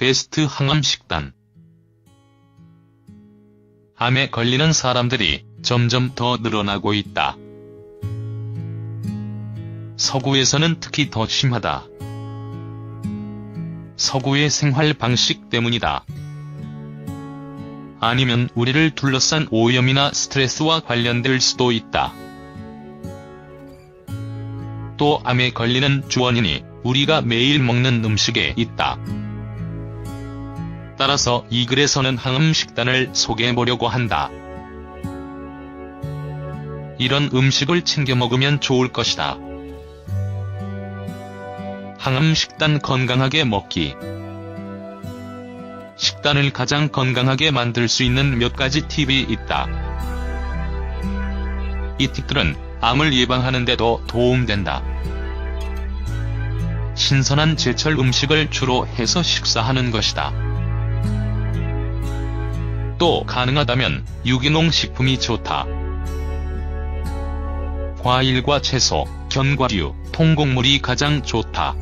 베스트 항암 식단. 암에 걸리는 사람들이 점점 더 늘어나고 있다. 서구에서는 특히 더 심하다. 서구의 생활 방식 때문이다. 아니면 우리를 둘러싼 오염이나 스트레스와 관련될 수도 있다. 또 암에 걸리는 주원인이 우리가 매일 먹는 음식에 있다. 따라서 이 글에서는 항암 식단을 소개해보려고 한다. 이런 음식을 챙겨 먹으면 좋을 것이다. 항암 식단 건강하게 먹기. 식단을 가장 건강하게 만들 수 있는 몇 가지 팁이 있다. 이 팁들은 암을 예방하는데도 도움된다. 신선한 제철 음식을 주로 해서 식사하는 것이다. 또 가능하다면 유기농 식품이 좋다. 과일과 채소, 견과류, 통곡물이 가장 좋다.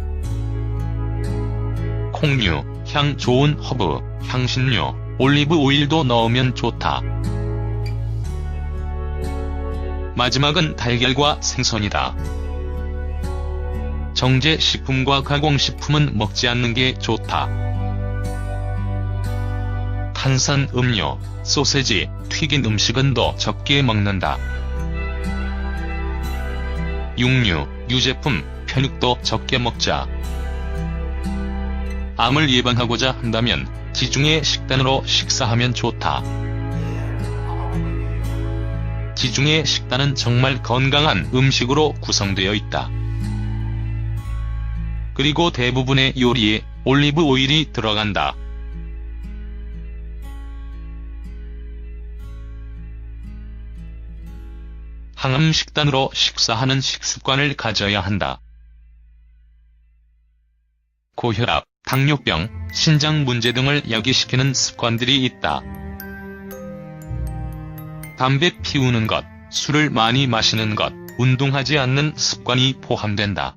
콩류, 향 좋은 허브, 향신료, 올리브 오일도 넣으면 좋다. 마지막은 달걀과 생선이다. 정제 식품과 가공식품은 먹지 않는 게 좋다. 탄산 음료, 소세지, 튀긴 음식은 더 적게 먹는다. 육류, 유제품, 편육도 적게 먹자. 암을 예방하고자 한다면 지중해 식단으로 식사하면 좋다. 지중해 식단은 정말 건강한 음식으로 구성되어 있다. 그리고 대부분의 요리에 올리브 오일이 들어간다. 항암 식단으로 식사하는 식습관을 가져야 한다. 고혈압, 당뇨병, 신장 문제 등을 야기시키는 습관들이 있다. 담배 피우는 것, 술을 많이 마시는 것, 운동하지 않는 습관이 포함된다.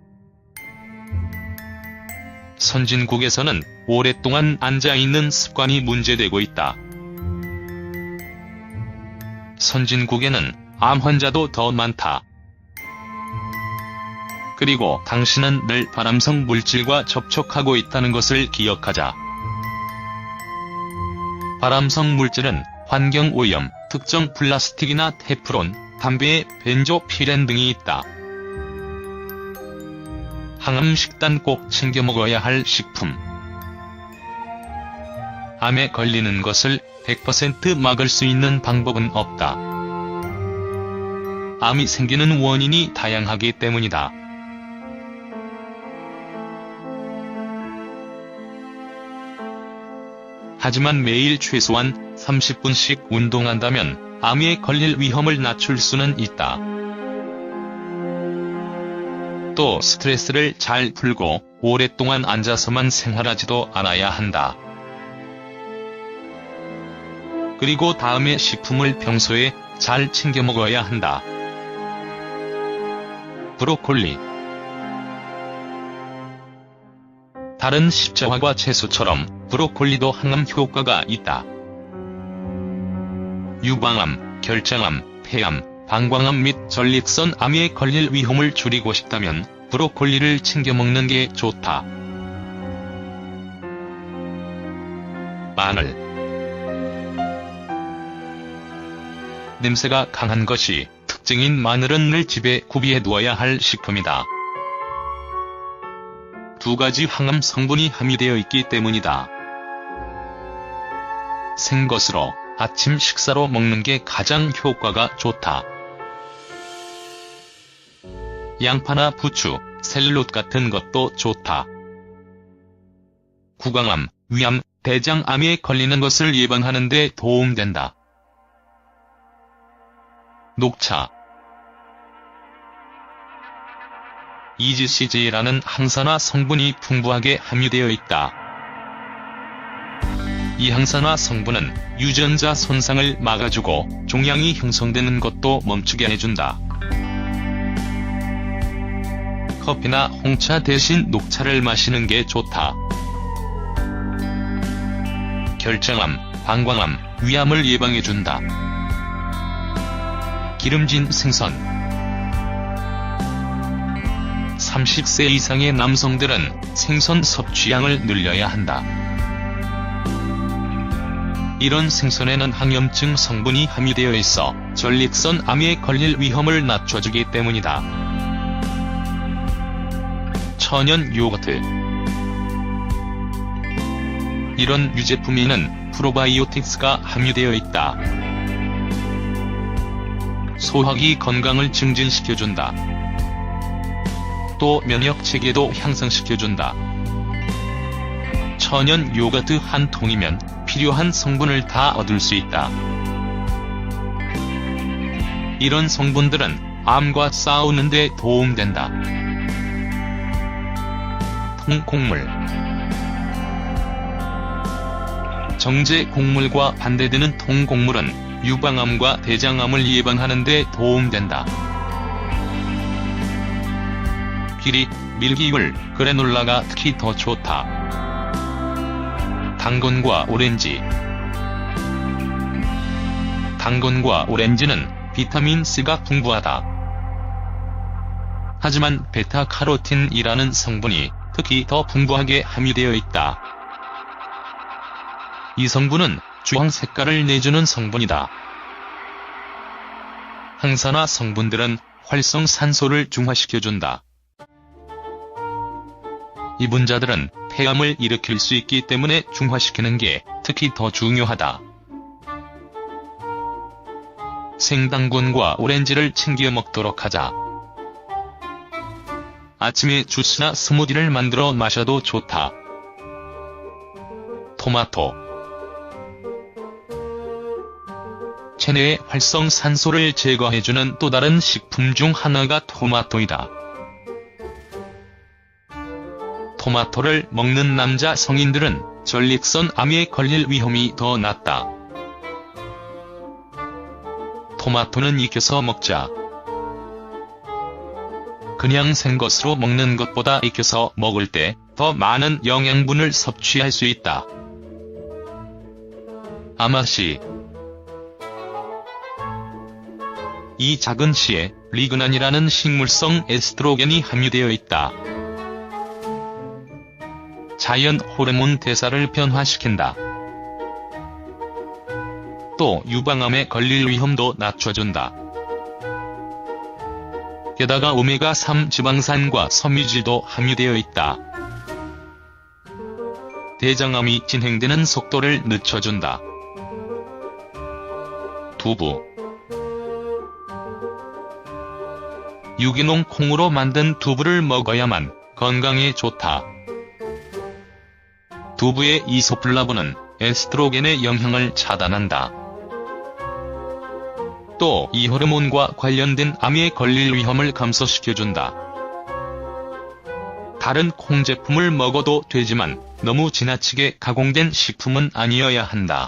선진국에서는 오랫동안 앉아있는 습관이 문제되고 있다. 선진국에는 암 환자도 더 많다. 그리고 당신은 늘 발암성 물질과 접촉하고 있다는 것을 기억하자. 발암성 물질은 환경 오염, 특정 플라스틱이나 테프론, 담배에 벤조피렌 등이 있다. 항암 식단 꼭 챙겨 먹어야 할 식품. 암에 걸리는 것을 100% 막을 수 있는 방법은 없다. 암이 생기는 원인이 다양하기 때문이다. 하지만 매일 최소한 30분씩 운동한다면 암에 걸릴 위험을 낮출 수는 있다. 또 스트레스를 잘 풀고 오랫동안 앉아서만 생활하지도 않아야 한다. 그리고 다음에 식품을 평소에 잘 챙겨 먹어야 한다. 브로콜리 다른 십자화과 채소처럼 브로콜리도 항암 효과가 있다. 유방암, 결장암, 폐암, 방광암 및 전립선 암에 걸릴 위험을 줄이고 싶다면 브로콜리를 챙겨 먹는 게 좋다. 마늘 냄새가 강한 것이 특징인 마늘은 늘 집에 구비해 두어야 할 식품이다. 두 가지 항암 성분이 함유되어 있기 때문이다. 생것으로 아침 식사로 먹는 게 가장 효과가 좋다. 양파나 부추, 샐러드 같은 것도 좋다. 구강암, 위암, 대장암에 걸리는 것을 예방하는 데 도움된다. 녹차 EGCG라는 항산화 성분이 풍부하게 함유되어 있다. 이 항산화 성분은 유전자 손상을 막아주고 종양이 형성되는 것도 멈추게 해준다. 커피나 홍차 대신 녹차를 마시는 게 좋다. 결장암, 방광암, 위암을 예방해준다. 기름진 생선 30세 이상의 남성들은 생선 섭취량을 늘려야 한다. 이런 생선에는 항염증 성분이 함유되어 있어 전립선 암에 걸릴 위험을 낮춰주기 때문이다. 천연 요거트 이런 유제품에는 프로바이오틱스가 함유되어 있다. 소화기 건강을 증진시켜준다. 또 면역 체계도 향상시켜준다. 천연 요거트 한 통이면 필요한 성분을 다 얻을 수 있다. 이런 성분들은 암과 싸우는 데 도움된다. 통곡물 정제 곡물과 반대되는 통곡물은 유방암과 대장암을 예방하는 데 도움된다. 귀리, 밀기율, 그래놀라가 특히 더 좋다. 당근과 오렌지 당근과 오렌지는 비타민C가 풍부하다. 하지만 베타카로틴이라는 성분이 특히 더 풍부하게 함유되어 있다. 이 성분은 주황 색깔을 내주는 성분이다. 항산화 성분들은 활성산소를 중화시켜준다. 이 분자들은 폐암을 일으킬 수 있기 때문에 중화시키는 게 특히 더 중요하다. 생당근과 오렌지를 챙겨 먹도록 하자. 아침에 주스나 스무디를 만들어 마셔도 좋다. 토마토 체내의 활성산소를 제거해주는 또 다른 식품 중 하나가 토마토이다. 토마토를 먹는 남자 성인들은 전립선 암에 걸릴 위험이 더 낮다. 토마토는 익혀서 먹자. 그냥 생것으로 먹는 것보다 익혀서 먹을 때 더 많은 영양분을 섭취할 수 있다. 아마씨 이 작은 씨에 리그난이라는 식물성 에스트로겐이 함유되어 있다. 자연 호르몬 대사를 변화시킨다. 또 유방암에 걸릴 위험도 낮춰준다. 게다가 오메가3 지방산과 섬유질도 함유되어 있다. 대장암이 진행되는 속도를 늦춰준다. 두부 유기농 콩으로 만든 두부를 먹어야만 건강에 좋다. 두부의 이소플라본은 에스트로겐의 영향을 차단한다. 또 이 호르몬과 관련된 암에 걸릴 위험을 감소시켜준다. 다른 콩 제품을 먹어도 되지만 너무 지나치게 가공된 식품은 아니어야 한다.